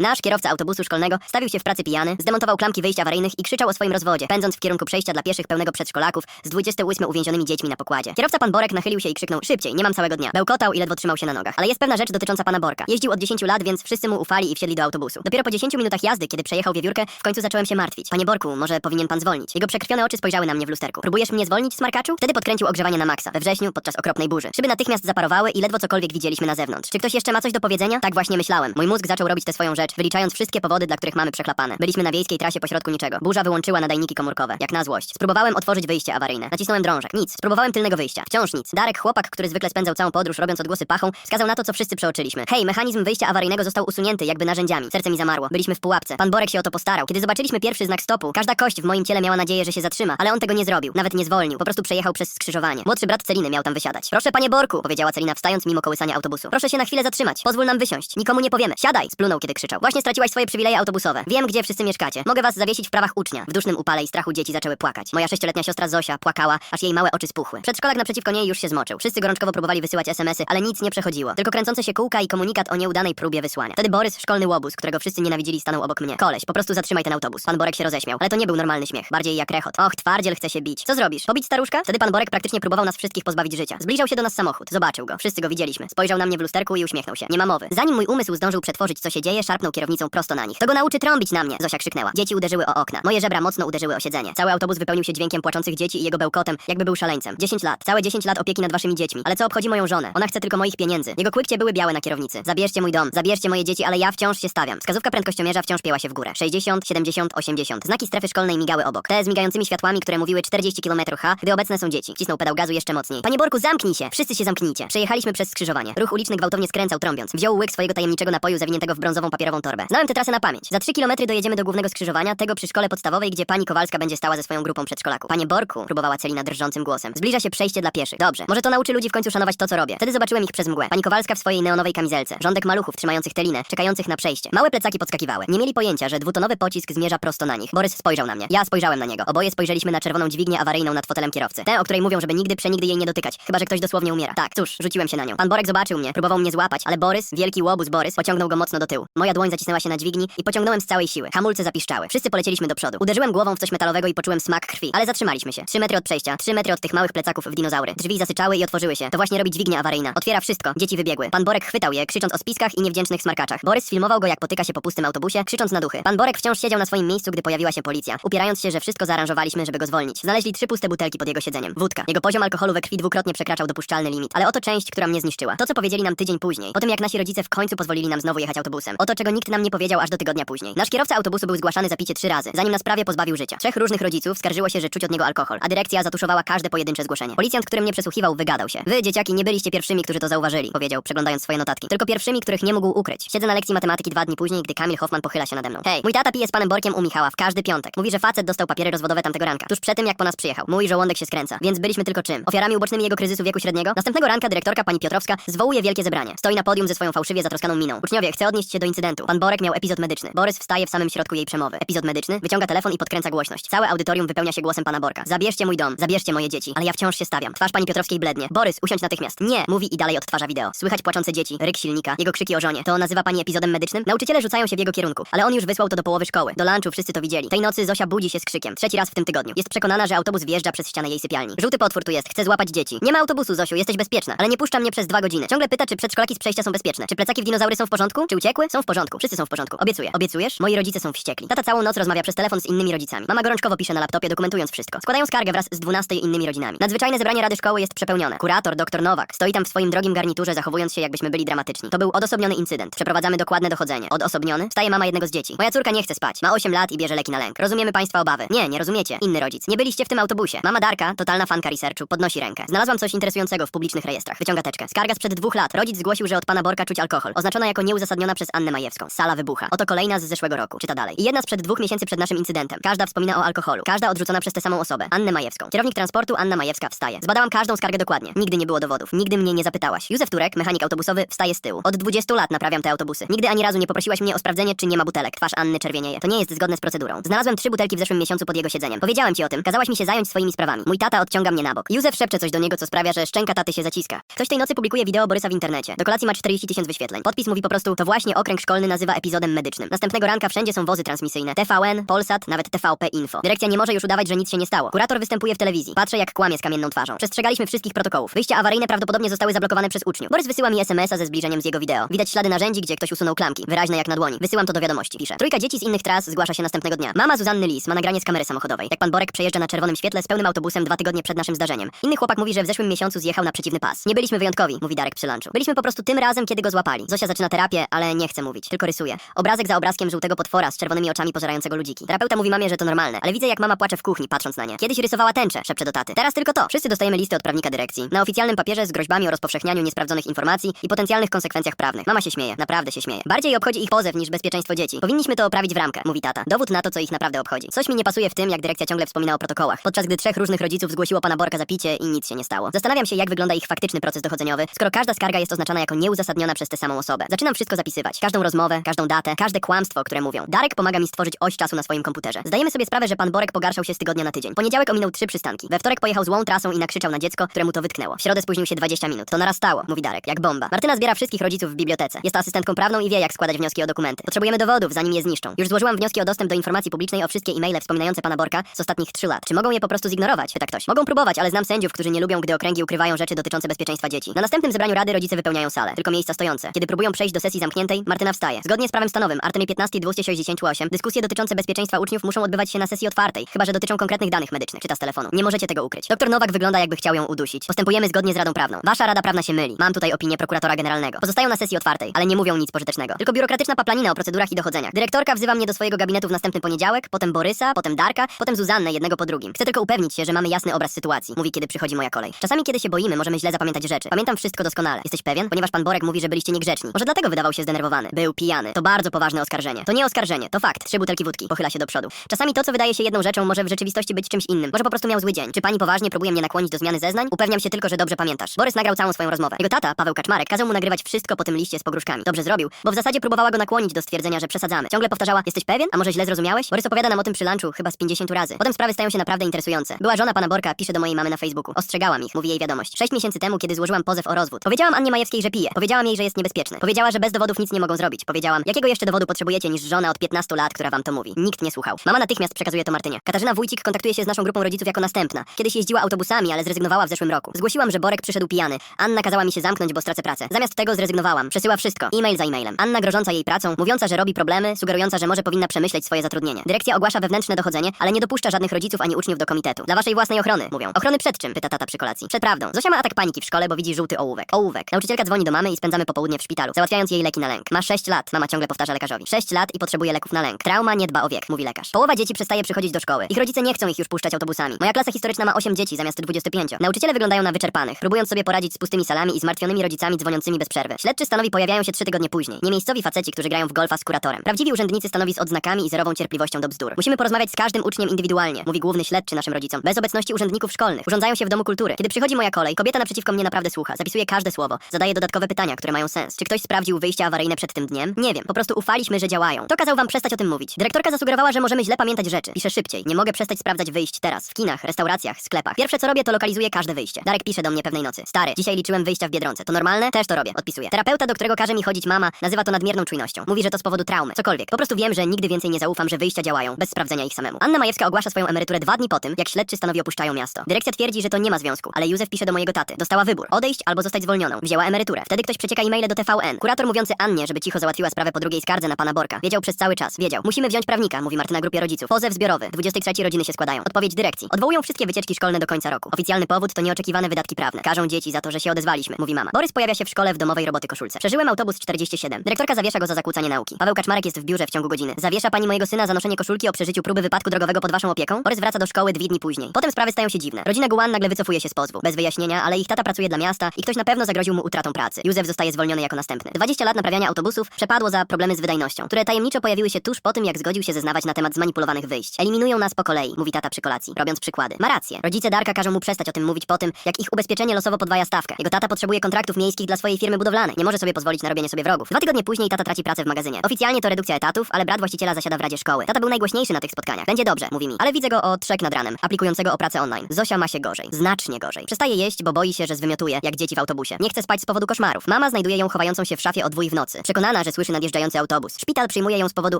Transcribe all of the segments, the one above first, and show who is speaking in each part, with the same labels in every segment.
Speaker 1: Nasz kierowca autobusu szkolnego stawił się w pracy pijany, zdemontował klamki wyjść awaryjnych i krzyczał o swoim rozwodzie, pędząc w kierunku przejścia dla pieszych pełnego przedszkolaków z 28 uwięzionymi dziećmi na pokładzie. Kierowca pan Borek nachylił się i krzyknął szybciej, nie mam całego dnia. Bełkotał i ledwo trzymał się na nogach. Ale jest pewna rzecz dotycząca pana Borka. Jeździł od 10 lat, więc wszyscy mu ufali i wsiedli do autobusu. Dopiero po 10 minutach jazdy, kiedy przejechał wiewiórkę, w końcu zacząłem się martwić. Panie Borku, może powinien pan zwolnić. Jego przekrwione oczy spojrzały na mnie w lusterku. Próbujesz mnie zwolnić, smarkaczu? Wtedy podkręcił ogrzewanie na maksa. We wrześniu, podczas okropnej burzy. Szyby natychmiast zaparowały i ledwo cokolwiek widzieliśmy na zewnątrz. Czy ktoś jeszcze ma coś do powiedzenia? Tak właśnie myślałem. Mój mózg zaczął robić tę swoją rzecz, wyliczając wszystkie powody, dla których mamy przechlapane. Byliśmy na wiejskiej trasie pośrodku niczego. Burza wyłączyła nadajniki komórkowe, jak na złość. Spróbowałem otworzyć wyjście awaryjne. Nacisnąłem drążek. Nic. Spróbowałem tylnego wyjścia. Wciąż nic. Darek, chłopak, który zwykle spędzał całą podróż robiąc odgłosy pachą, wskazał na to, co wszyscy przeoczyliśmy. Hej, mechanizm wyjścia awaryjnego został usunięty jakby narzędziami. Serce mi zamarło. Byliśmy w pułapce. Pan Borek się o to postarał. Kiedy zobaczyliśmy pierwszy znak stopu, każda kość w moim ciele miała nadzieję, że się zatrzyma, ale on tego nie zrobił. Nawet nie zwolnił. Po prostu przejechał przez skrzyżowanie. Młodszy brat Celiny miał tam wysiadać. Proszę, panie Borku, powiedziała Celina wstając mimo kołysania autobusu. Proszę się na chwilę zatrzymać. Pozwól nam wysiąść. Nikomu nie powiemy. Siadaj! Splunął, kiedy krzyczał. Właśnie straciłaś swoje przywileje autobusowe. Wiem, gdzie wszyscy mieszkacie. Mogę was zawiesić w prawach ucznia. W dusznym upale i strachu dzieci zaczęły płakać. Moja sześcioletnia siostra Zosia płakała, aż jej małe oczy spuchły. Przedszkolak naprzeciwko niej już się zmoczył. Wszyscy gorączkowo próbowali wysyłać SMS-y, ale nic nie przechodziło. Tylko kręcące się kółka i komunikat o nieudanej próbie wysłania. Wtedy Borys, szkolny łobuz, którego wszyscy nienawidzili, stanął obok mnie. Koleś, po prostu zatrzymaj ten autobus. Pan Borek się roześmiał, ale to nie był normalny śmiech, bardziej jak rechot. Och, twardziel chce się bić. Co zrobisz? Pobić staruszka? Wtedy pan Borek praktycznie próbował nas wszystkich pozbawić życia. Zbliżał się do nas samochód. Zobaczył go. Wszyscy go widzieliśmy. Spojrzał na mnie w lusterku i uśmiechnął się. Nie ma mowy. Zanim mój umysł zdążył przetworzyć, co się dzieje, kierownicą prosto na nich. To go nauczy trąbić na mnie! Zosia krzyknęła. Dzieci uderzyły o okna. Moje żebra mocno uderzyły o siedzenie. Cały autobus wypełnił się dźwiękiem płaczących dzieci i jego bełkotem, jakby był szaleńcem. 10 lat. Całe 10 lat opieki nad waszymi dziećmi. Ale co obchodzi moją żonę? Ona chce tylko moich pieniędzy. Jego kłykcie były białe na kierownicy. Zabierzcie mój dom, zabierzcie moje dzieci, ale ja wciąż się stawiam. Wskazówka prędkościomierza wciąż pięła się w górę. 60, 70, 80. Znaki strefy szkolnej migały obok. Te z migającymi światłami, które mówiły 40 km h, gdy obecne są dzieci. Wcisnął pedał gazu jeszcze mocniej. Panie Borku, zamknij się! Wszyscy się zamknijcie. Przejechaliśmy przez skrzyżowanie. Ruch uliczny gwałtownie skręcał, trąbiąc. Wziął łyk swojego tajemniczego napoju zawiniętego w brązową papierową torbę. Znałem tę trasę na pamięć. Za 3 km dojedziemy do głównego skrzyżowania, tego przy szkole podstawowej, gdzie pani Kowalska będzie stała ze swoją grupą przedszkolaków. Panie Borku, próbowała Celina drżącym głosem. Zbliża się przejście dla pieszych. Dobrze, może to nauczy ludzi w końcu szanować to, co robię. Wtedy zobaczyłem ich przez mgłę. Pani Kowalska w swojej neonowej kamizelce. Rządek maluchów trzymających telinę, czekających na przejście. Małe plecaki podskakiwały. Nie mieli pojęcia, że dwutonowy pocisk zmierza prosto na nich. Borys spojrzał na mnie. Ja spojrzałem na niego. Oboje spojrzeliśmy na czerwoną dźwignię awaryjną nad fotelem kierowcy. Tę, o której mówią, żeby nigdy przenigdy jej nie dotykać. Chyba, że ktoś dosłownie umiera. Tak, cóż, rzuciłem się na nią. Pan Borek zobaczył mnie, próbował mnie złapać, ale Borys, wielki łobuz Borys, pociągnął go mocno do tyłu. Moja dłoń zacisnęła się na dźwigni i pociągnąłem z całej siły. Hamulce zapiszczały. Wszyscy polecieliśmy do przodu. Uderzyłem głową w coś metalowego i poczułem smak krwi. Ale zatrzymaliśmy się. Trzy metry od przejścia, trzy metry od tych małych plecaków w dinozaury. Drzwi zasyczały i otworzyły się. To właśnie robi dźwignia awaryjna. Otwiera wszystko. Dzieci wybiegły. Pan Borek chwytał je, krzycząc o spiskach i niewdzięcznych smarkaczach. Borys filmował go, jak potyka się po pustym autobusie, krzycząc na duchy. Pan Borek wciąż siedział na swoim miejscu, gdy pojawiła się policja, upierając się, że wszystko zaaranżowaliśmy, żeby go zwolnić. Znaleźli trzy puste butelki pod jego siedzeniem. Wódka. Jego poziom alkoholu we krwi dwukrotnie przekraczał dopuszczalny limit. Ale oto część, która mnie zniszczyła. To, co powiedzieli nam tydzień później. Po tym, jak nasi rodzice w końcu pozwolili nam znowu jechać autobusem. Oto, czego nikt nam nie powiedział aż do tygodnia później. Nasz kierowca autobusu był zgłaszany za picie trzy razy, zanim nas prawie pozbawił życia. Trzech różnych rodziców skarżyło się, że czuć od niego alkohol, a dyrekcja zatuszowała każde pojedyncze zgłoszenie. Policjant, który mnie przesłuchiwał, wygadał się. Wy, dzieciaki, nie byliście pierwszymi, którzy to zauważyli, powiedział, przeglądając swoje notatki. Tylko pierwszymi, których nie mógł ukryć. Siedzę na lekcji matematyki dwa dni później, gdy Kamil Hoffman pochyla się nade mną. Hej, mój tata pije z panem Borkiem u Michała w każdy piątek. Mówi, że facet dostał papiery rozwodowe tamtego ranka, tuż przed tym, jak po nas przyjechał. Mój żołądek się skręca, więc byliśmy tylko czym? Ofiarami ubocznymi jego kryzysu wieku średniego? Następnego ranka dyrektorka pani Piotrowska zwołuje wielkie zebranie. Stoi na podium ze swoją fałszywie zatroskaną miną. Uczniowie, chcę odnieść się do incydentu. Pan Borek miał epizod medyczny. Borys wstaje w samym środku jej przemowy. Epizod medyczny, wyciąga telefon i podkręca głośność. Całe audytorium wypełnia się głosem pana Borka. Zabierzcie mój dom, zabierzcie moje dzieci. Ale ja wciąż się stawiam. Twarz pani Piotrowskiej blednie. Borys, usiądź natychmiast. Nie, mówi i dalej odtwarza wideo. Słychać płaczące dzieci, ryk silnika, jego krzyki o żonie. To nazywa pani epizodem medycznym? Nauczyciele rzucają się w jego kierunku, ale on już wysłał to do połowy szkoły. Do lunchu wszyscy to widzieli. Tej nocy Zosia budzi się z krzykiem. Trzeci raz w tym tygodniu. Jest przekonana, że autobus wjeżdża przez ścianę jej sypialni. Żółty potwór tu jest, chce złapać dzieci. Nie ma autobusu, Zosiu, jesteś bezpieczna, ale nie puszcza mnie przez dwa godziny. Ciągle pyta, czy przedszkolaki z przejścia są bezpieczne. Czy plecaki w dinozaury są w porządku? Czy uciekły? Są w porządku. Wszyscy są w porządku. Obiecuję. Obiecujesz? Moi rodzice są wściekli. Tata całą noc rozmawia przez telefon z innymi rodzicami. Mama gorączkowo pisze na laptopie, dokumentując wszystko. Składają skargę wraz z 12 innymi rodzinami. Nadzwyczajne zebranie Rady Szkoły jest przepełnione. Kurator, dr Nowak, stoi tam w swoim drogim garniturze, zachowując się jakbyśmy byli dramatyczni. To był odosobniony incydent. Przeprowadzamy dokładne dochodzenie. Odosobniony? Wstaje mama jednego z dzieci. Moja córka nie chce spać. Ma 8 lat i bierze leki na lęk. Rozumiemy państwa obawy. Nie, nie rozumiecie. Inny rodzic. Nie byliście w tym autobusie. Mama Darka, totalna fanka researchu, podnosi rękę. Znalazłam coś interesującego w publicznych rejestrach. Wyciąga teczkę. Skarga sprzed dwóch lat. Rodzic zgłosił, że od pana Borka czuć alkohol. Oznaczona jako nieuzasadniona przez Annę Majewską. Sala wybucha. Oto kolejna z zeszłego roku. Czyta dalej. I jedna sprzed dwóch miesięcy przed naszym incydentem. Każda wspomina o alkoholu. Każda odrzucona przez tę samą osobę. Annę Majewską. Kierownik transportu Anna Majewska wstaje. Zbadałam każdą skargę dokładnie. Nigdy nie było dowodów. Nigdy mnie nie zapytałaś. Józef Turek, mechanik autobusowy, wstaje z tyłu. Od 20 lat naprawiam te autobusy. Nigdy ani razu nie poprosiłaś mnie o sprawdzenie, czy nie ma butelek. Twarz Anny czerwienieje. To nie jest zgodne z procedurą. Znalazłem trzy butelki w zeszłym miesiącu pod jego siedzeniem. Powiedziałem ci o tym. Kazałaś mi się zająć swoimi sprawami. Mój tata odciąga mnie na bok. Józef szepcze coś do niego, co sprawia, że szczęka taty się zaciska. Ktoś tej nocy publikuje wideo Borysa w internecie. Do kolacji ma 40 tysięcy wyświetleń. Podpis mówi po prostu, to właśnie okręg szkolny nazywa epizodem medycznym. Następnego ranka wszędzie są wozy transmisyjne. TVN, Polsat, nawet TVP Info. Dyrekcja nie może już udawać, że nic się nie stało. Kurator występuje w telewizji. Patrzę, jak kłamie z kamienną twarzą. Przestrzegaliśmy wszystkich protokołów. Wyjścia awaryjne prawdopodobnie zostały zablokowane przez uczniów. Borys wysyła mi SMS-a ze zbliżeniem z jego wideo. Widać ślady narzędzi, gdzie ktoś usunął klamki. Wyraźne jak na dłoni. Wysyłam to do wiadomości. Pisze. Trójka dzieci z innych tras zgłasza się następnego dnia. Mama Zuzanny Lis ma nagranie z kamery samochodowej. Jak pan Borek przejeżdża na czerwonym świetle z pełnym autobusem dwa tygodnie przed naszym zdarzeniem. Inny chłopak mówi, że w zeszłym miesiącu zjechał na przeciwny pas. Nie byliśmy wyjątkowi, mówi Darek przy lunchu. Byliśmy po prostu tym razem, kiedy go złapali. Zosia zaczyna terapię, ale nie chce mówić, tylko rysuje. Obrazek za obrazkiem żółtego potwora z czerwonymi oczami pożerającego ludziki. Terapeuta mówi mamie, że to normalne, ale widzę jak mama płacze w kuchni, patrząc na nie. Kiedyś rysowała tęczę, szepcze do taty. Teraz tylko to. Wszyscy dostajemy listy od prawnika dyrekcji. Na oficjalnym papierze z groźbami o rozpowszechnianiu niesprawdzonych informacji i potencjalnych konsekwencjach prawnych. Mama się śmieje, naprawdę się śmieje. Bardziej obchodzi ich pozew niż bezpieczeństwo dzieci. Powinniśmy to oprawić w ramkę, mówi tata. Dowód na to, co ich naprawdę obchodzi. Coś mi nie pasuje w tym, jak dyrekcja ciągle wspomina o protokołach. Podczas gdy trzech różnych rodziców zgłosiło pana Borka za picie i nic się nie stało. Zastanawiam się, jak wygląda ich faktyczny proces dochodzeniowy, skoro każda skarga jest oznaczona jako nieuzasadniona przez tę samą osobę. Zaczynam wszystko zapisywać. Każdą rozmowę, każdą datę, każde kłamstwo, które mówią. Darek pomaga mi stworzyć oś czasu na swoim komputerze. Zdajemy sobie sprawę, że pan Borek pogarszał się z tygodnia na tydzień. Poniedziałek ominął trzy przystanki. We wtorek pojechał złą trasą i nakrzyczał na dziecko, któremu to wytknęło. W środę spóźnił się 20 minut. To narastało, mówi Darek, jak bomba. Martyna zbiera wszystkich rodziców w bibliotece. Jest asystentką prawną i wie, jak składać wnioski o dokumenty. Potrzebujemy dowodów, zanim je zniszczą. Już złożyłam wnioski o dostęp do informacji publicznej o wszystkie e-maile wspominające pana Borka z ostatnich 3 lat. Czy mogą je po prostu zignorować? Pyta ktoś. Mogą próbować, ale znam sędziów, którzy nie lubią, gdy okręgi ukrywają rzeczy dotyczące bezpieczeństwa dzieci. Na następnym zebraniu rady rodzice wypełniają salę, tylko miejsca stojące. Kiedy próbują przejść do sesji zamkniętej, Martyna wstaje. Zgodnie z prawem stanowym, artykuł 15 268, dyskusje dotyczące bezpieczeństwa uczniów muszą odbywać się na sesji otwartej, chyba że dotyczą konkretnych danych medycznych, czyta z telefonu. Nie możecie tego ukryć. Doktor Nowak wygląda jakby chciał ją udusić. Postępujemy zgodnie z Radą Prawną. Wasza Rada Prawna się myli. Mam tutaj opinię prokuratora generalnego. Pozostają na sesji otwartej, ale nie mówią nic pożytecznego. Tylko biurokratyczna paplanina o procedurach i dochodzeniach. Dyrektorka wzywa mnie do swojego gabinetu w następny poniedziałek, potem Borysa, potem Darka, potem Zuzannę jednego po drugim. Chcę tylko upewnić się, że mamy jasny obraz sytuacji, mówi kiedy przychodzi moja kolej. Czasami kiedy się boimy, możemy źle zapamiętać rzeczy. Pamiętam wszystko doskonale. Jesteś pewien? Ponieważ pan Borek mówi, że byliście niegrzeczni. Może dlatego wydawał się zdenerwowany. Był pijany. To bardzo poważne oskarżenie. To nie oskarżenie, to fakt. Trzy butelki wódki. Pochyla się do przodu. Czasami to, co wydaje się jedną rzeczą, może w rzeczywistości być czymś innym. Może po prostu miał zły dzień. Czy pani poważnie próbuje mnie nakłonić do zmiany zeznań? Upewniam się tylko, że dobrze pamiętasz. Borys nagrał całą swoją rozmowę. Jego tata, Paweł Kaczmarek, kazał mu nagrywać wszystko po tym liście z pogróżkami. Dobrze zrobił, bo w zasadzie próbowała go nakłonić do stwierdzenia, że przesadzamy. Ciągle powtarzała, jesteś pewien? A może źle zrozumiałeś? Borys opowiada nam o tym przy lunchu chyba z 50 razy. Potem sprawy stają się naprawdę interesujące. Była żona pana Borka, pisze do mojej mamy na Facebooku. Ostrzegałam ich, mówi jej wiadomość. Sześć miesięcy temu, kiedy złożyłam pozew o rozwód. Powiedziałam Annie Majewskiej, że pije. Powiedziałam jej, że jest niebezpieczny. Powiedziała, że bez dowodów nic nie mogą zrobić. Powiedziałam, jakiego jeszcze dowodu potrzebujecie niż żona od 15 lat, która wam to mówi. Nikt nie słuchał. Mama natychmiast przekazuje to Martynie. Katarzyna Wójcik kontaktuje się z naszą grupą rodziców jako następna. Kiedyś jeździła autobusami, ale zrezygnowała w zeszłym roku. Zgłosiłam, że Borek przyszedł pijany. Anna kazała mi się zamknąć, bo stracę pracę. Zamiast tego zrezygnowałam. Przesyła wszystko. E-mail za e-mailem. Anna grożąca jej pracą, mówiąca, że robi problemy, sugerująca, że może powinna przemyśleć swoje zatrudnienie. Dyrekcja ogłasza wewnętrzne dochodzenie, ale nie dopuszcza żadnych rodziców ani uczniów do komitetu. Dla waszej własnej ochrony, mówią. Ochrony przed czym? Pyta tata przy kolacji. Przed prawdą. Zosia ma atak paniki w szkole, bo widzi żółty ołówek. Ołówek. Nauczycielka dzwoni do mamy i spędzamy popołudnie w szpitalu, załatwiając jej leki na lęk. Ma 6 lat, mama ciągle powtarza lekarzowi. 6 lat i potrzebuje leków na lęk. Trauma nie dba o wiek, mówi lekarz. Połowa dzieci przestaje przychodzić do szkoły. Ich rodzice nie chcą ich już puszczać autobusami. Moja klasa historyczna ma 8 dzieci zamiast 25. Nauczyciele wyglądają na wyczerpanych, próbując sobie poradzić z pustymi salami i zmartwionymi rodzicami dzwoniącymi bez przerwy. Śledczy stanowi pojawiają się 3 tygodnie później. Niemiejscowi faceci, którzy grają w golfa z kuratorem. Prawdziwi urzędnicy stanowi z odznakami i zerową cierpliwością do bzdur. Musimy porozmawiać z każdym uczniem indywidualnie, mówi główny śledczy naszym rodzicom. Bez obecności urzędników szkolnych. Urządzają się w domu kultury. Kiedy przychodzi moja kolej, kobieta naprzeciwko mnie naprawdę słucha, zapisuje każde słowo, zadaje dodatkowe pytania, które mają sens. Czy ktoś sprawdził awaryjne przed tym dniem? Nie wiem, po prostu ufaliśmy, że działają. To kazał wam przestać o tym mówić. Dyrektorka zasugerowała, że możemy źle pamiętać rzeczy. Pisze szybciej. Nie mogę przestać sprawdzać wyjść teraz. W kinach, restauracjach, sklepach. Pierwsze co robię, to lokalizuję każde wyjście. Darek pisze do mnie pewnej nocy. Stary, dzisiaj liczyłem wyjścia w Biedronce. To normalne? Też to robię. Odpisuję. Terapeuta, do którego każe mi chodzić mama, nazywa to nadmierną czujnością. Mówi, że to z powodu traumy. Cokolwiek. Po prostu wiem, że nigdy więcej nie zaufam, że wyjścia działają, bez sprawdzenia ich samemu. Anna Majewska ogłasza swoją emeryturę dwa dni po tym, jak śledczy stanowi opuszczają miasto. Dyrekcja twierdzi, że to nie ma związku, ale Józef pisze do mojego taty. Dostała wybór: odejść albo zostać zwolnioną. Wzięła emeryturę. Wtedy ktoś przecieka e-maile do TVN. Kurator mówiący Annie, żeby cicho sprawę po drugiej skardze na pana Borka. Wiedział przez cały czas. Wiedział. Musimy wziąć prawnika, mówi Martyna grupie rodziców. Pozew zbiorowy. 23 rodziny się składają. Odpowiedź dyrekcji. Odwołują wszystkie wycieczki szkolne do końca roku. Oficjalny powód to nieoczekiwane wydatki prawne. Każą dzieci za to, że się odezwaliśmy, mówi mama. Borys pojawia się w szkole w domowej roboty koszulce. Przeżyłem autobus 47. Dyrektorka zawiesza go za zakłócanie nauki. Paweł Kaczmarek jest w biurze w ciągu godziny. Zawiesza pani mojego syna za noszenie koszulki o przeżyciu próby wypadku drogowego pod waszą opieką? Borys wraca do szkoły dwie dni później. Potem sprawy stają się dziwne. Rodzina Guan nagle wycofuje się z pozwu. Bez wyjaśnienia, ale ich tata pracuje dla miasta i ktoś na pewno zagroził mu utratą pracy. Józef zostaje zwolniony jako następny. 20 lat naprawiania autobusów przepadło za problemy z wydajnością, które tajemniczo pojawiły się tuż po tym, jak zgodził się zeznawać na temat zmanipulowanych wyjść. Eliminują nas po kolei, mówi tata przy kolacji, robiąc przykłady. Ma rację. Rodzice Darka każą mu przestać o tym mówić po tym, jak ich ubezpieczenie losowo podwaja stawkę. Jego tata potrzebuje kontraktów miejskich dla swojej firmy budowlanej. Nie może sobie pozwolić na robienie sobie wrogów. Dwa tygodnie później tata traci pracę w magazynie. Oficjalnie to redukcja etatów, ale brat właściciela zasiada w radzie szkoły. Tata był najgłośniejszy na tych spotkaniach. Będzie dobrze, mówi mi. Ale widzę go o trzech nad ranem, aplikującego o pracę online. Zosia ma się gorzej. Znacznie gorzej. Przestaje jeść, bo boi się, że zwymiotuje, jak dzieci w autobusie. Nie chce spać z powodu koszmarów. Mama znajduje ją chowającą się w szafie o dwój w nocy. Przekonana, że że słyszy nadjeżdżający autobus. Szpital przyjmuje ją z powodu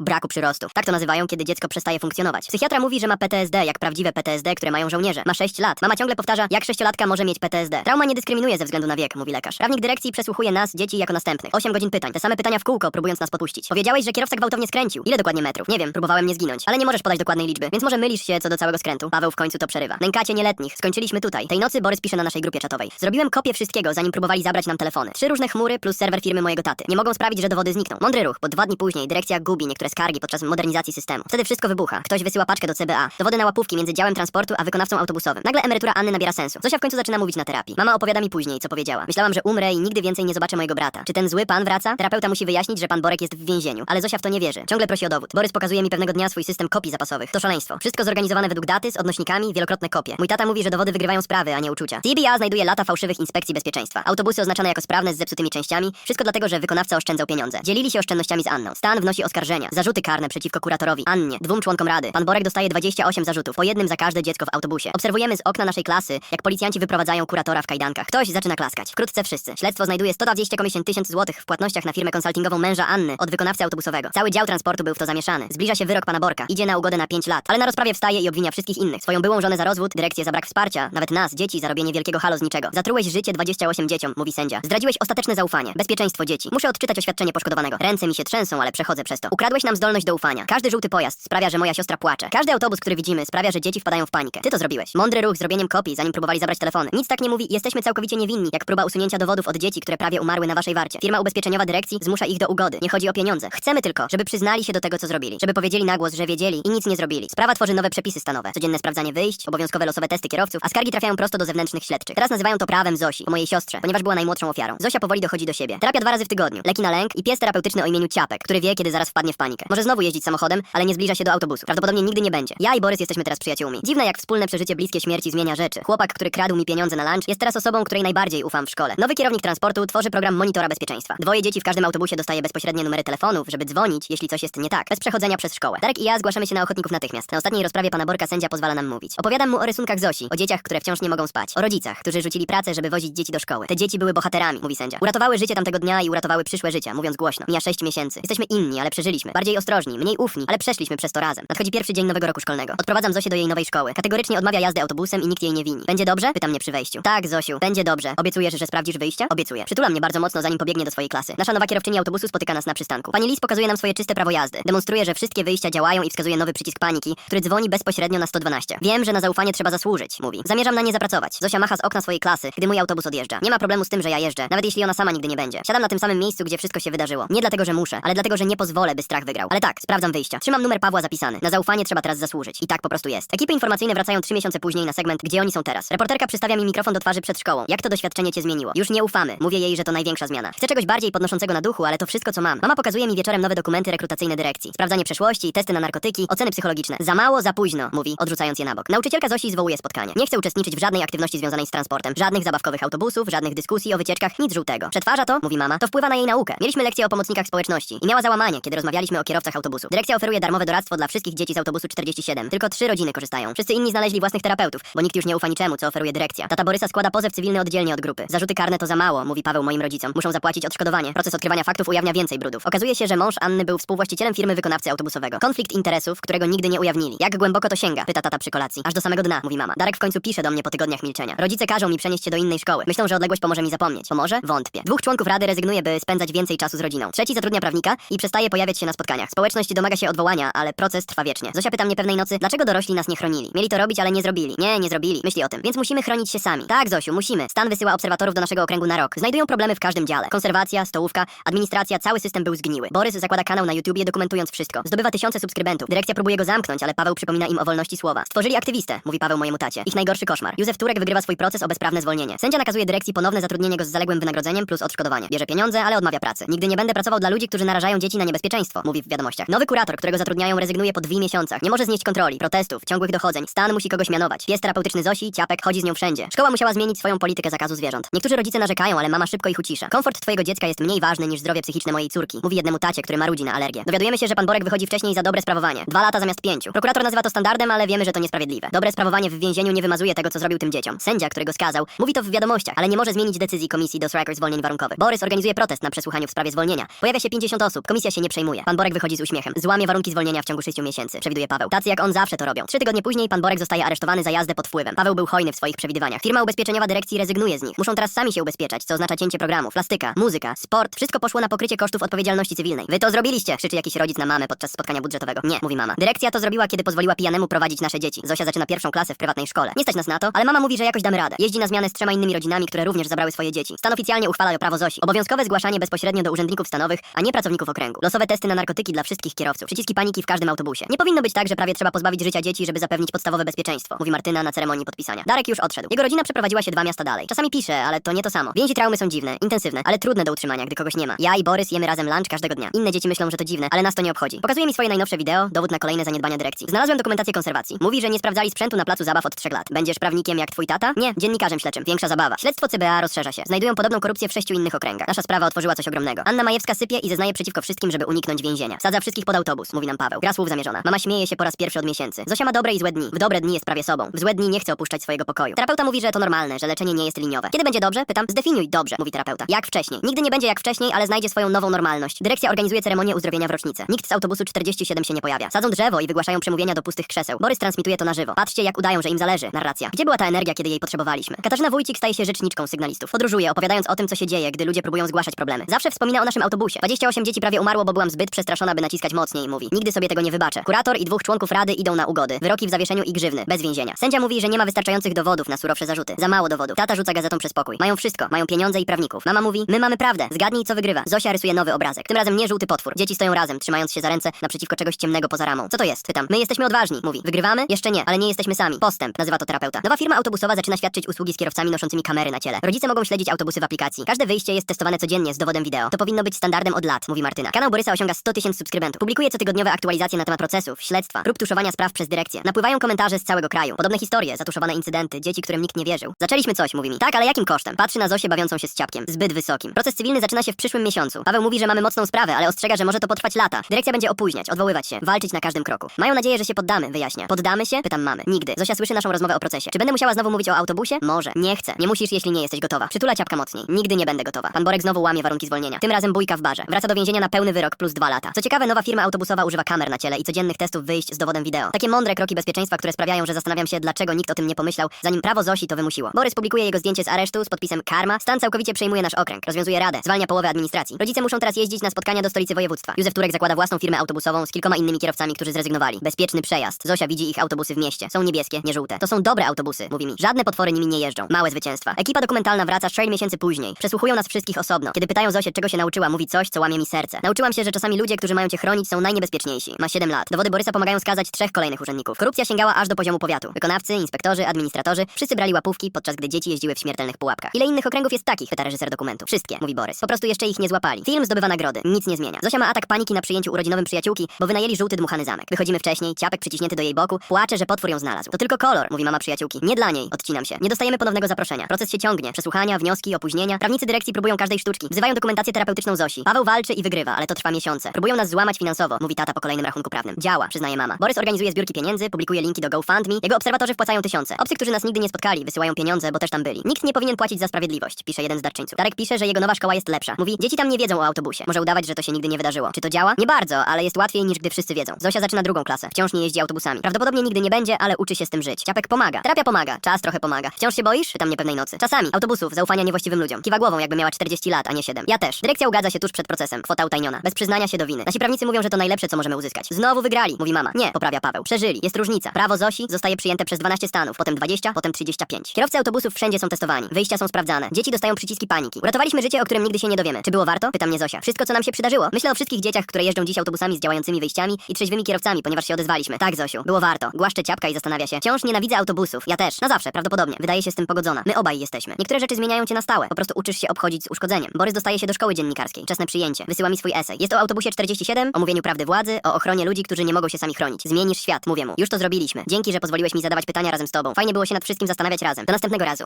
Speaker 1: braku przyrostu. Tak to nazywają, kiedy dziecko przestaje funkcjonować. Psychiatra mówi, że ma PTSD, jak prawdziwe PTSD, które mają żołnierze. Ma 6 lat. Mama ciągle powtarza, jak sześciolatka może mieć PTSD. Trauma nie dyskryminuje ze względu na wiek, mówi lekarz. Prawnik dyrekcji przesłuchuje nas, dzieci, jako następnych. 8 godzin pytań. Te same pytania w kółko, próbując nas popuścić. Powiedziałeś, że kierowca gwałtownie skręcił. Ile dokładnie metrów? Nie wiem, próbowałem nie zginąć. Ale nie możesz podać dokładnej liczby, więc może mylisz się co do całego skrętu. Paweł w końcu to przerywa. Nękacie nieletnich. Skończyliśmy tutaj. Tej nocy Borys pisze na naszej grupie czatowej. Zrobiłem kopię wszystkiego, zanim próbowali zabrać nam telefony. Trzy różne chmury plus serwer firmy mojego taty. Nie mogą sprawić, że dowody znikną. Mądry ruch, bo dwa dni później dyrekcja gubi niektóre skargi podczas modernizacji systemu. Wtedy wszystko wybucha. Ktoś wysyła paczkę do CBA. Dowody na łapówki między działem transportu a wykonawcą autobusowym. Nagle emerytura Anny nabiera sensu. Zosia w końcu zaczyna mówić na terapii. Mama opowiada mi później, co powiedziała. Myślałam, że umrę i nigdy więcej nie zobaczę mojego brata. Czy ten zły pan wraca? Terapeuta musi wyjaśnić, że pan Borek jest w więzieniu, ale Zosia w to nie wierzy. Ciągle prosi o dowód. Borys pokazuje mi pewnego dnia swój system kopii zapasowych. To szaleństwo. Wszystko zorganizowane według daty, z odnośnikami, wielokrotne kopie. Mój tata mówi, że dowody wygrywają sprawy, a nie uczucia. Znajduje lata fałszywych inspekcji bezpieczeństwa. Autobusy jako sprawne z zepsutymi częściami. Wszystko dlatego, że wykonawca oszczędzał pieniądze. Dzielili się oszczędnościami z Anną. Stan wnosi oskarżenia. Zarzuty karne przeciwko kuratorowi Annie, dwóm członkom rady. Pan Borek dostaje 28 zarzutów, po jednym za każde dziecko w autobusie. Obserwujemy z okna naszej klasy, jak policjanci wyprowadzają kuratora w kajdankach. Ktoś zaczyna klaskać. Wkrótce wszyscy. Śledztwo znajduje 120 komisien tysięcy złotych w płatnościach na firmę konsultingową męża Anny od wykonawcy autobusowego. Cały dział transportu był w to zamieszany. Zbliża się wyrok pana Borka. Idzie na ugodę na 5 lat, ale na rozprawie wstaje i obwinia wszystkich innych. Swoją byłą żonę za rozwód, dyrekcję za brak wsparcia, nawet nas, dzieci, za robienie wielkiego halo z niczego. Zatrułeś życie 28 dzieciom, mówi sędzia. Zdradziłeś ostateczne zaufanie, bezpieczeństwo dzieci. Muszę odczytać oświadczenie. Ręce mi się trzęsą, ale przechodzę przez to. Ukradłeś nam zdolność do ufania. Każdy żółty pojazd sprawia, że moja siostra płacze. Każdy autobus, który widzimy, sprawia, że dzieci wpadają w panikę. Ty to zrobiłeś. Mądry ruch zrobieniem kopii, zanim próbowali zabrać telefony. Nic tak nie mówi, jesteśmy całkowicie niewinni, jak próba usunięcia dowodów od dzieci, które prawie umarły na waszej warcie. Firma ubezpieczeniowa dyrekcji zmusza ich do ugody. Nie chodzi o pieniądze. Chcemy tylko, żeby przyznali się do tego, co zrobili. Żeby powiedzieli na głos, że wiedzieli i nic nie zrobili. Sprawa tworzy nowe przepisy stanowe. Codzienne sprawdzanie wyjść, obowiązkowe losowe testy kierowców, a skargi trafiają prosto do zewnętrznych śledczych. Teraz nazywają to prawem Zosi, mojej siostrze, ponieważ była najmłodszą ofiarą. Zosia powoli dochodzi do siebie. Terapia dwa razy w tygodniu. Leki na lęk i pies terapeutyczny o imieniu Ciapek, który wie, kiedy zaraz wpadnie w panikę. Może znowu jeździć samochodem, ale nie zbliża się do autobusu. Prawdopodobnie nigdy nie będzie. Ja i Borys jesteśmy teraz przyjaciółmi. Dziwne jak wspólne przeżycie bliskie śmierci zmienia rzeczy. Chłopak, który kradł mi pieniądze na lunch, jest teraz osobą, której najbardziej ufam w szkole. Nowy kierownik transportu tworzy program monitora bezpieczeństwa. Dwoje dzieci w każdym autobusie dostaje bezpośrednie numery telefonów, żeby dzwonić, jeśli coś jest nie tak, bez przechodzenia przez szkołę. Darek i ja zgłaszamy się na ochotników natychmiast. Na ostatniej rozprawie pana Borka sędzia pozwala nam mówić. Opowiadam mu o rysunkach Zosi, o dzieciach, które wciąż nie mogą spać, o rodzicach, którzy rzucili pracę, żeby wozić dzieci do szkoły. Te dzieci były bohaterami, mówi sędzia. Uratowały życie tamtego dnia i uratowały przyszłe mówiąc głośno. Mija sześć miesięcy. Jesteśmy inni, ale przeżyliśmy. Bardziej ostrożni, mniej ufni, ale przeszliśmy przez to razem. Nadchodzi pierwszy dzień nowego roku szkolnego. Odprowadzam Zosię do jej nowej szkoły. Kategorycznie odmawia jazdy autobusem i nikt jej nie wini. Będzie dobrze? Pyta mnie przy wejściu. Tak, Zosiu, będzie dobrze. Obiecujesz, że sprawdzisz wyjścia? Obiecuję. Przytula mnie bardzo mocno, zanim pobiegnie do swojej klasy. Nasza nowa kierowczyni autobusu spotyka nas na przystanku. Pani Lis pokazuje nam swoje czyste prawo jazdy. Demonstruje, że wszystkie wyjścia działają i wskazuje nowy przycisk paniki, który dzwoni bezpośrednio na 112. Wiem, że na zaufanie trzeba zasłużyć, mówi. Zamierzam na nie zapracować. Zosia macha z okna swojej klasy, gdy mój autobus odjeżdża. Nie ma problemu z tym, że ja jeżdżę, nawet jeśli ona sama nigdy nie będzie. Siadam na tym samym miejscu, gdzie wszystko się wydarzyło. Nie dlatego, że muszę, ale dlatego, że nie pozwolę, by strach wygrał. Ale tak, sprawdzam wyjścia. Trzymam numer Pawła zapisany. Na zaufanie trzeba teraz zasłużyć. I tak po prostu jest. Ekipy informacyjne wracają trzy miesiące później na segment, gdzie oni są teraz. Reporterka przystawia mi mikrofon do twarzy przed szkołą. Jak to doświadczenie cię zmieniło? Już nie ufamy. Mówię jej, że to największa zmiana. Chcę czegoś bardziej podnoszącego na duchu, ale to wszystko, co mam. Mama pokazuje mi wieczorem nowe dokumenty rekrutacyjne dyrekcji. Sprawdzanie przeszłości, testy na narkotyki, oceny psychologiczne. Za mało, za późno, mówi, odrzucając je na bok. Nauczycielka Zosi zwołuje spotkanie. Nie chce uczestniczyć w żadnej aktywności związanej z transportem. Żadnych zabawkowych autobusów, żadnych dyskusji o wycieczkach, nic żółtego. Przetwarza to, mówi mama, to wpływa na jej naukę. Mieliśmy lekcję o pomocnikach społeczności i miała załamanie, kiedy rozmawialiśmy o kierowcach autobusu. Dyrekcja oferuje darmowe doradztwo dla wszystkich dzieci z autobusu 47. Tylko trzy rodziny korzystają. Wszyscy inni znaleźli własnych terapeutów, bo nikt już nie ufa niczemu, co oferuje dyrekcja. Tata Borysa składa pozew cywilny oddzielnie od grupy. Zarzuty karne to za mało, mówi Paweł moim rodzicom. Muszą zapłacić odszkodowanie. Proces odkrywania faktów ujawnia więcej brudów. Okazuje się, że mąż Anny był współwłaścicielem firmy wykonawcy autobusowego. Konflikt interesów, którego nigdy nie ujawnili. Jak głęboko to sięga? Pyta tata przy kolacji. Aż do samego dna, mówi mama. Darek w końcu pisze do mnie po tygodniach milczenia. Rodzice każą mi przenieść się do innej szkoły. Myślą, że odległość pomoże mi zapomnieć. Pomoże? Wątpię. Dwóch członków rady rezygnuje, by spędzać więcej czasu z. Trzeci zatrudnia prawnika i przestaje pojawiać się na spotkaniach. Społeczność domaga się odwołania, ale proces trwa wiecznie. Zosia pyta mnie pewnej nocy, dlaczego dorośli nas nie chronili. Mieli to robić, ale nie zrobili. Nie, nie zrobili. Myśli o tym. Więc musimy chronić się sami. Tak, Zosiu, musimy. Stan wysyła obserwatorów do naszego okręgu na rok. Znajdują problemy w każdym dziale. Konserwacja, stołówka, administracja, cały system był zgniły. Borys zakłada kanał na YouTubie dokumentując wszystko. Zdobywa tysiące subskrybentów. Dyrekcja próbuje go zamknąć, ale Paweł przypomina im o wolności słowa. Stworzyli aktywistę, mówi Paweł mojemu tacie. Ich najgorszy koszmar. Józef Turek wygrywa swój proces o bezprawne zwolnienie. Sędzia nakazuje dyrekcji ponowne zatrudnienie go z zaległym wynagrodzeniem plus odszkodowanie. Bierze pieniądze, ale odmawia pracy. Nigdy nie będę pracował dla ludzi, którzy narażają dzieci na niebezpieczeństwo, mówi w wiadomościach. Nowy kurator, którego zatrudniają, rezygnuje po dwóch miesiącach. Nie może znieść kontroli, protestów, ciągłych dochodzeń. Stan musi kogoś mianować. Pies terapeutyczny Zosi, ciapek, chodzi z nią wszędzie. Szkoła musiała zmienić swoją politykę zakazu zwierząt. Niektórzy rodzice narzekają, ale mama szybko ich ucisza. Komfort twojego dziecka jest mniej ważny niż zdrowie psychiczne mojej córki, mówi jednemu tacie, który marudzi na alergię. Dowiadujemy się, że pan Borek wychodzi wcześniej za dobre sprawowanie. Dwa lata zamiast pięciu. Prokurator nazywa to standardem, ale wiemy, że to niesprawiedliwe. Dobre sprawowanie w więzieniu nie wymazuje tego, co zrobił tym dzieciom. Sędzia, którego skazał, mówi to w wiadomościach, ale nie może zmienić decyzji komisji do zwolnień warunkowych. Borys organizuje protest na przesłuchaniu w sprawie zwolnienia. Zwolnienia. Pojawia się 50 osób, komisja się nie przejmuje. Pan Borek wychodzi z uśmiechem. Złamie warunki zwolnienia w ciągu 6 miesięcy, przewiduje Paweł. Tacy jak on zawsze to robią. Trzy tygodnie później pan Borek zostaje aresztowany za jazdę pod wpływem. Paweł był hojny w swoich przewidywaniach. Firma ubezpieczeniowa dyrekcji rezygnuje z nich. Muszą teraz sami się ubezpieczać, co oznacza cięcie programów. Plastyka, muzyka, sport, wszystko poszło na pokrycie kosztów odpowiedzialności cywilnej. Wy to zrobiliście, krzyczy jakiś rodzic na mamę podczas spotkania budżetowego. Nie, mówi mama. Dyrekcja to zrobiła, kiedy pozwoliła pijanemu prowadzić nasze dzieci. Zosia zaczyna pierwszą klasę w prywatnej szkole. Nie stać nas na to, ale mama mówi, że jakoś damy radę. Jeździ na zmianę z trzema innymi rodzinami, które również zabrały swoje dzieci. Stan oficjalnie uchwala prawo Zosi. Obowiązkowe zgłaszanie bezpośrednio do urzędników stanowych, a nie pracowników okręgu. Losowe testy na narkotyki dla wszystkich kierowców. Przyciski paniki w każdym autobusie. Nie powinno być tak, że prawie trzeba pozbawić życia dzieci, żeby zapewnić podstawowe bezpieczeństwo, mówi Martyna na ceremonii podpisania. Darek już odszedł. Jego rodzina przeprowadziła się dwa miasta dalej. Czasami pisze, ale to nie to samo. Więzi traumy są dziwne, intensywne, ale trudne do utrzymania, gdy kogoś nie ma. Ja i Borys jemy razem lunch każdego dnia. Inne dzieci myślą, że to dziwne, ale nas to nie obchodzi. Pokazuje mi swoje najnowsze wideo, dowód na kolejne zaniedbania dyrekcji. Znalazłem dokumentację konserwacji. Mówi, że nie sprawdzali sprzętu na placu zabaw od trzech lat. Będziesz prawnikiem jak twój tata? Nie, dziennikarzem śledczym. Większa zabawa. Śledztwo CBA rozszerza się. Znajdują podobną korupcję w sześciu innych okręgach. Nasza sprawa otworzyła coś ogromnego. Anna Majewska sypie i zeznaje przeciwko wszystkim, żeby uniknąć więzienia. Sadza wszystkich pod autobus, mówi nam Paweł. Gra słów zamierzona. Mama śmieje się po raz pierwszy od miesięcy. Zosia ma dobre i złe dni. W dobre dni jest prawie sobą. W złe dni nie chce opuszczać swojego pokoju. Terapeuta mówi, że to normalne, że leczenie nie jest liniowe. Kiedy będzie dobrze? Pytam. Zdefiniuj dobrze, mówi terapeuta. Jak wcześniej. Nigdy nie będzie jak wcześniej, ale znajdzie swoją nową normalność. Dyrekcja organizuje ceremonię uzdrowienia w rocznicę. Nikt z autobusu 47 się nie pojawia. Sadzą drzewo i wygłaszają przemówienia do pustych krzeseł. Borys transmituje to na żywo. Patrzcie, jak udają, że im zależy. Narracja. Gdzie była ta energia, kiedy jej potrzebowaliśmy? Katarzyna Wójcik staje się rzeczniczką sygnalistów. Podróżuje, opowiadając o tym, co się dzieje, gdy ludzie próbują zgłaszać problemy. Zawsze wspomina o naszym autobusie. 28 dzieci prawie umarło, bo byłam zbyt przestraszona, by naciskać mocniej, mówi. Nigdy sobie tego nie wybaczę. Kurator i dwóch członków rady idą na ugody. Wyroki w zawieszeniu i grzywny, bez więzienia. Sędzia mówi, że nie ma wystarczających dowodów na surowsze zarzuty. Za mało dowodów. Tata rzuca gazetą przez pokój. Mają wszystko, mają pieniądze i prawników. Mama mówi, my mamy prawdę. Zgadnij, co wygrywa. Zosia rysuje nowy obrazek. Tym razem nie żółty potwór. Dzieci stoją razem, trzymając się za ręce naprzeciwko czegoś ciemnego poza ramą. Co to jest? Pytam. My jesteśmy odważni, mówi. Wygrywamy? Jeszcze nie, ale nie jesteśmy sami. Postęp, nazywa to terapeuta. Nowa firma autobusowa zaczyna świadczyć usługi z kierowcami noszącymi kamery na ciele. Rodzice mogą śledzić autobusy w aplikacji. Każde wyjście jest testowane codziennie z dowodem wideo. To powinno być standardem od lat, mówi Martyna. Kanał Borysa osiąga 100 tysięcy subskrybentów. Publikuje cotygodniowe aktualizacje na temat procesów, śledztwa, prób tuszowania spraw przez dyrekcję. Napływają komentarze z całego kraju. Podobne historie, zatuszowane incydenty, dzieci, którym nikt nie wierzył. Zaczęliśmy coś, mówi mi. Tak, ale jakim kosztem? Patrzy na Zosię bawiącą się z ciapkiem. Zbyt wysokim. Proces cywilny zaczyna się w przyszłym miesiącu. Paweł mówi, że mamy mocną sprawę, ale ostrzega, że może to potrwać lata. Dyrekcja będzie opóźniać, odwoływać się, walczyć na każdym kroku. Mają nadzieję, że się poddamy, wyjaśnia. Poddamy się? Pytam mamy. Nigdy. Zosia słyszy naszą rozmowę o procesie. Czy będę musiała znowu mówić o autobusie? Może. Nie chcę. Nie musisz, jeśli nie jesteś gotowa. Przytula ciapka mocniej. Nigdy nie będę gotowa. Pan Borek znowu łamie warunki zwolnienia. Tym razem bójka w barze. Wraca do więzienia na pełny wyrok plus dwa lata. Co ciekawe, nowa firma autobusowa używa kamer na ciele i codziennych testów wyjść z dowodem wideo. Takie mądre kroki bezpieczeństwa, które sprawiają, że zastanawiam się, dlaczego nikt o tym nie pomyślał, zanim prawo Zosi to wymusiło. Borys publikuje jego zdjęcie z aresztu z podpisem Karma. Stan całkowicie przejmuje nasz okręg. Rozwiązuje radę. Zwalnia połowę administracji. Rodzice muszą teraz jeździć na spotkania do stolicy województwa. Józef Turek zakłada własną firmę autobusową z kilkoma innymi kierowcami, którzy zrezygnowali. Bezpieczny przejazd. Zosia widzi ich autobusy w mieście. Są niebieskie, nie żółte. To są dobre autobusy, mówi mi. Żadne potwory nimi nie jeżdżą. Małe zwycięstwa. Ekipa dokumentalna wraca 6 miesięcy później. Przesłuchują nas wszystkich osobno. Kiedy pytają Zosię, czego się nauczyła, mówi coś, co łamie mi serce. Nauczyłam się, że czasami ludzie, którzy mają cię chronić, są najniebezpieczniejsi. Ma 7 lat. Dowody Borysa pomagają skazać trzech kolejnych urzędników. Korupcja sięgała aż do poziomu powiatu. Wykonawcy, inspektorzy, administratorzy, wszyscy brali łapówki, podczas gdy dzieci jeździły w śmiertelnych pułapkach. Ile innych okręgów jest takich? Pyta reżyser dokumentu. Wszystkie, mówi Borys. Po prostu jeszcze ich nie złapali. Film zdobywa nagrody. Nic nie zmienia. Zosia ma atak paniki na przyjęciu urodzinowym przyjaciółki, bo wynajęli żółty dmuchany zamek. Wychodzimy wcześniej, ciapek przyciśnięty do jej boku, płacze, że potwór ją znalazł. To tylko kolor, mówi mama przyjaciółki. Nie dla niej. Odcinam się. Nie dostajemy ponownego zaproszenia. Proces się ciągnie. Przesłuchania, wnioski, opóźnienia. Prawnicy dyrekcji próbują każdej sztuczki. Wzywają dokumentację terapeutyczną Zosi. Paweł walczy i wygrywa, ale to trwa miesiące. Próbują nas złamać finansowo, mówi tata po kolejnym rachunku prawnym. Działa, przyznaje mama. Borys organizuje zbiórki pieniędzy, publikuje linki do GoFundMe. Jego obserwatorzy wpłacają tysiące. Obcy, którzy nas nigdy nie spotkali, wysyłają pieniądze, bo też tam byli. Nikt nie powinien płacić za sprawiedliwość, pisze jeden z darczyńców. Darek pisze, że jego nowa szkoła jest lepsza. Mówi, dzieci tam nie wiedzą o autobusie. Może udawać, że to się nigdy nie wydarzyło. Czy to działa? Nie bardzo, ale jest łatwiej niż gdy wszyscy wiedzą. Zosia zaczyna drugą klasę. Wciąż nie jeździ autobusami. Prawdopodobnie nigdy nie będzie, ale uczy się z tym żyć. Ciapek pomaga. Terapia pomaga. Czas trochę pomaga. Wciąż się boisz? Pytam mnie pewnej nocy. Czasami. Autobusów, zaufania niewłaściwym ludziom. Kiwa głową, jakby miała 40 lat, a nie 7. Ja też. Dyrekcja ugadza się tuż przed procesem. Kwota utajniona. Bez przyznania się do winy. Nasi prawnicy mówią, że to najlepsze, co możemy uzyskać. Znowu wygrali, mówi mama. Nie, poprawia Paweł. Przeżyli. Jest różnica. Prawo Zosi zostaje przyjęte przez 12 stanów, potem 20, potem 35. Kierowcy autobusów wszędzie są testowani. Wyjścia są sprawdzane. Dzieci dostają przyciski paniki. Uratowaliśmy życie, o którym nigdy się nie dowiemy. Czy było warto? Pyta mnie Zosia. Wszystko, co nam się przydarzyło. Myślę o wszystkich dzieciach, które jeżdżą dziś autobusami z działającymi wyjściami i trzeźwymi kierowcami, ponieważ się odezwaliśmy. Tak, Zosiu, było warto. Głaszcze ciapka i zastanawia się. Wciąż nienawidzę autobusów. Ja też. Na zawsze, prawdopodobnie. Wydaje się z tym pogodzona. My obaj jesteśmy. Niektóre rzeczy zmieniają cię na stałe. Po prostu uczysz się obchodzić z uszkodzeniem. Borys dostaje się do szkoły dziennikarskiej. Czesne przyjęcie. Wysyła mi swój esej. Jest o autobusie 47, o mówieniu prawdy władzy, o ochronie ludzi, którzy nie mogą się sami chronić. Zmienisz świat, mówię mu. Już to zrobiliśmy. Dzięki, że pozwoliłeś mi zadawać pytania razem z tobą. Fajnie było się nad wszystkim zastanawiać razem. Do następnego razu.